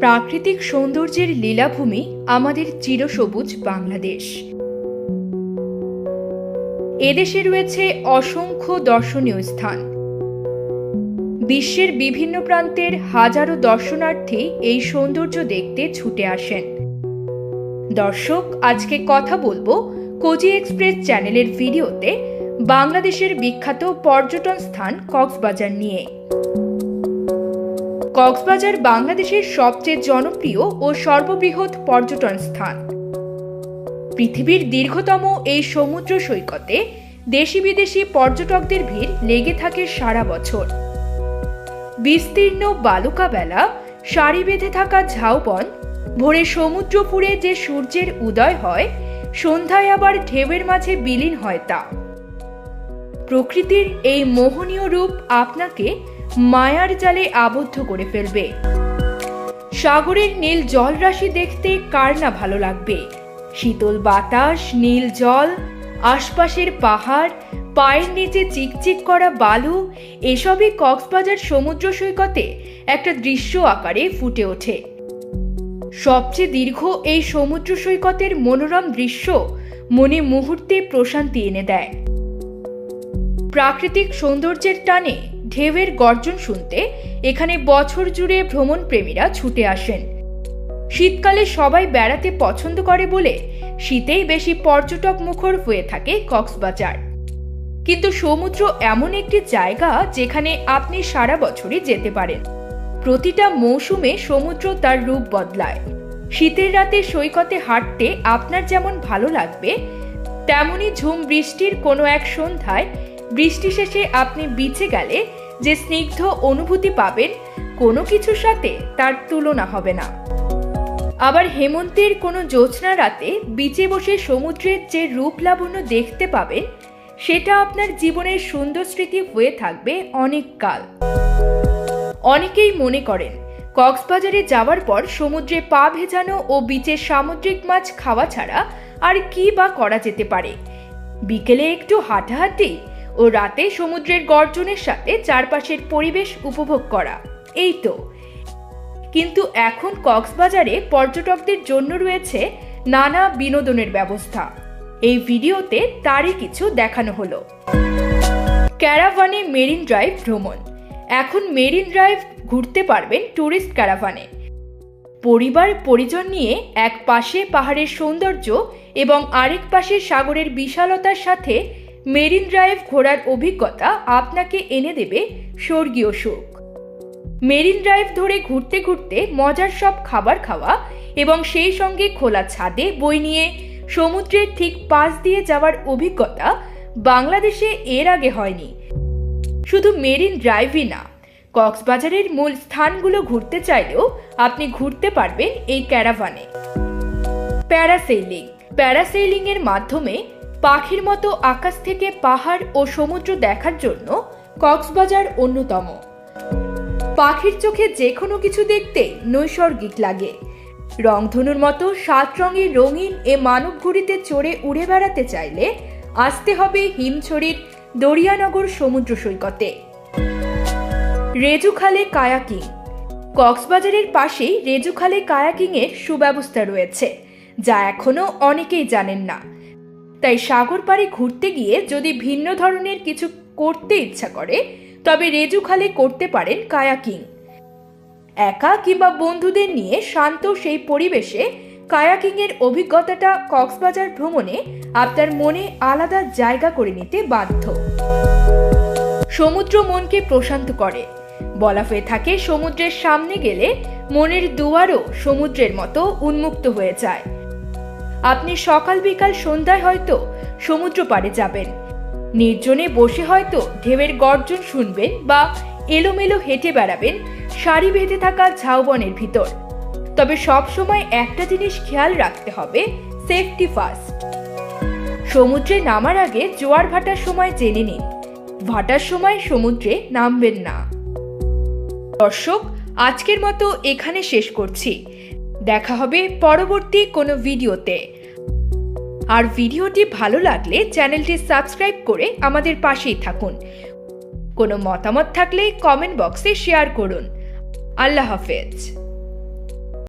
প্রাকৃতিক সৌন্দর্যের লীলাভূমি আমাদের চিরসবুজ বাংলাদেশ। এদেশে রয়েছে অসংখ্য দর্শনীয় স্থান। বিশ্বের বিভিন্ন প্রান্তের হাজারো দর্শনার্থী এই সৌন্দর্য দেখতে ছুটে আসেন। দর্শক, আজকে কথা বলব কোজি এক্সপ্রেস চ্যানেলের ভিডিওতে বাংলাদেশের বিখ্যাত পর্যটন স্থান কক্সবাজার নিয়ে। কক্সবাজার বাংলাদেশের সবচেয়ে জনপ্রিয় ও সর্ববৃহৎ পর্যটন স্থান। পৃথিবীর দীর্ঘতম এই সমুদ্র সৈকতে দেশি বিদেশি পর্যটকদের ভিড় লেগে থাকে সারা বছর। বিস্তীর্ণ বালুকা বেলা সারি বেঁধে থাকা ঝাউবন, ভোরে সমুদ্র ফুড়ে যে সূর্যের উদয় হয়, সন্ধ্যায় আবার ঢেউয়ের মাঝে বিলীন হয় তা। প্রকৃতির এই মোহনীয় রূপ আপনাকে মায়ার জালে আবদ্ধ করে ফেলবে। সাগরের নীল জলরাশি দেখতে কার না ভালো লাগবে? শীতল বাতাস, নীল জল, আশপাশের পাহাড়, পায়ের নিচে চিকচিক করা বালু, এসবই কক্সবাজার সমুদ্র সৈকতে একটা দৃশ্য আকারে ফুটে ওঠে। সবচেয়ে দীর্ঘ এই সমুদ্র সৈকতের মনোরম দৃশ্য মনে মুহূর্তে প্রশান্তি এনে দেয়। প্রাকৃতিক সৌন্দর্যের টানে ঢেউয়ের গর্জন শুনতে এখানে বছর জুড়ে ভ্রমণ প্রেমীরা ছুটে আসেন। শীতকালে সবাই বেড়াতে পছন্দ করে বলে শীতেই বেশি পর্যটক মুখর হয়ে থাকে কক্সবাজার। কিন্তু সমুদ্র এমন একটি জায়গা যেখানে আপনি সারা বছরই যেতে পারেন। প্রতিটা মৌসুমে সমুদ্র তার রূপ বদলায়। শীতের রাতে সৈকতে হাঁটতে আপনার যেমন ভালো লাগবে, তেমনি ঝুম বৃষ্টির কোনো এক সন্ধ্যায় বৃষ্টি শেষে আপনি বিচে গেলে যে স্নিগ্ধ অনুভূতি পাবেন, কোনো কিছুর সাথে তার তুলনা হবে না। আবার হেমন্তের কোনো জ্যোৎস্না রাতে বিচে বসে সমুদ্রের যে রূপ লাবণ্য দেখতে পাবেন, সেটা আপনার জীবনের সুন্দর স্মৃতি হয়ে থাকবে অনেক কাল। অনেকেই মনে করেন, কক্সবাজারে যাওয়ার পর সমুদ্রে পা ভেজানো ও বিচের সামুদ্রিক মাছ খাওয়া ছাড়া আর কি বা করা যেতে পারে? বিকেলে একটু হাঁটাহাঁটি ও রাতে সমুদ্রের গর্জনের সাথে চারপাশের পরিবেশ উপভোগ করা। এই তো। কিন্তু এখন কক্সবাজারে পর্যটকদের জন্য রয়েছে নানা বিনোদনের ব্যবস্থা। এই ভিডিওতে তারই কিছু দেখানো হলো। ক্যারাভানে মেরিন ড্রাইভ ভ্রমণ। এখন মেরিন ড্রাইভ ঘুরতে পারবেন ট্যুরিস্ট ক্যারাভানে। পরিবার পরিজন নিয়ে এক পাশে পাহাড়ের সৌন্দর্য এবং আরেক পাশে সাগরের বিশালতার সাথে মেরিন ড্রাইভ ঘোরার অভিজ্ঞতা আপনাকে এনে দেবে স্বর্গীয় সুখ মেরিন ড্রাইভ ধরে ঘুরতে ঘুরতে মজার সব খাবার খাওয়া এবং সেই সঙ্গে খোলা ছাদে বই নিয়ে সমুদ্রের ঠিক পাশ দিয়ে যাওয়ার অভিজ্ঞতা বাংলাদেশে এর আগে হয়নি। শুধু মেরিন ড্রাইভই না, কক্সবাজারের মূল স্থানগুলো ঘুরতে চাইলেও আপনি ঘুরতে পারবেন এই ক্যারাভানে। প্যারাসেইলিং। প্যারাসেইলিং এর মাধ্যমে পাখির মতো আকাশ থেকে পাহাড় ও সমুদ্র দেখার জন্য কক্সবাজার অন্যতম। পাখির চোখে যে কোনো কিছু দেখতে নৈসর্গিক লাগে। রংধনুর মতো সাত রঙের রঙিন এ মানব ঘুড়িতে চড়ে উড়ে বেড়াতে চাইলে আসতে হবে হিমছড়ির দরিয়ানগর সমুদ্র সৈকতে। রেজুখালে কায়াকিং। কক্সবাজারের পাশেই রেজুখালে কায়াকিং এর সুব্যবস্থা রয়েছে, যা এখনও অনেকেই জানেন না। তাই সাগর পাড়ে ঘুরতে গিয়ে যদি ভিন্ন ধরনের কিছু করতে ইচ্ছা করে, তবে রেজুখালে করতে পারেন কায়াকিং। একা কিংবা বন্ধুদের নিয়ে শান্ত সেই পরিবেশে কায়াকিং এর অভিজ্ঞতাটা কক্সবাজার ভ্রমণে আপনার মনে আলাদা জায়গা করে নিতে বাধ্য। সমুদ্র মনকে প্রশান্ত করে। বলা হয়ে থাকে, সমুদ্রের সামনে গেলে মনের দুয়ারও সমুদ্রের মতো উন্মুক্ত হয়ে যায়। আপনি সকাল বিকাল সন্ধ্যায় হয়তো সমুদ্র পাড়ে যাবেন। নির্জনে বসে হয়তো ঢেউয়ের গর্জন শুনবেন বা এলোমেলো হেঁটে বেড়াবেন সারি বেঁধে থাকা ঝাউবনের ভিতর। তবে সব সময় একটা জিনিস খেয়াল রাখতে হবে সেফটি ফার্স্ট সমুদ্রে নামার আগে জোয়ার ভাটার সময় জেনে নিন। ভাটার সময় সমুদ্রে নামবেন না। দর্শক, আজকের মতো এখানে শেষ করছি। দেখা হবে পরবর্তী কোনো ভিডিওতে। আর ভিডিওটি ভালো লাগলে চ্যানেলটি সাবস্ক্রাইব করে আমাদের পাশেই থাকুন। কোনো মতামত থাকলে কমেন্ট বক্সে শেয়ার করুন। আল্লাহ হাফেজ।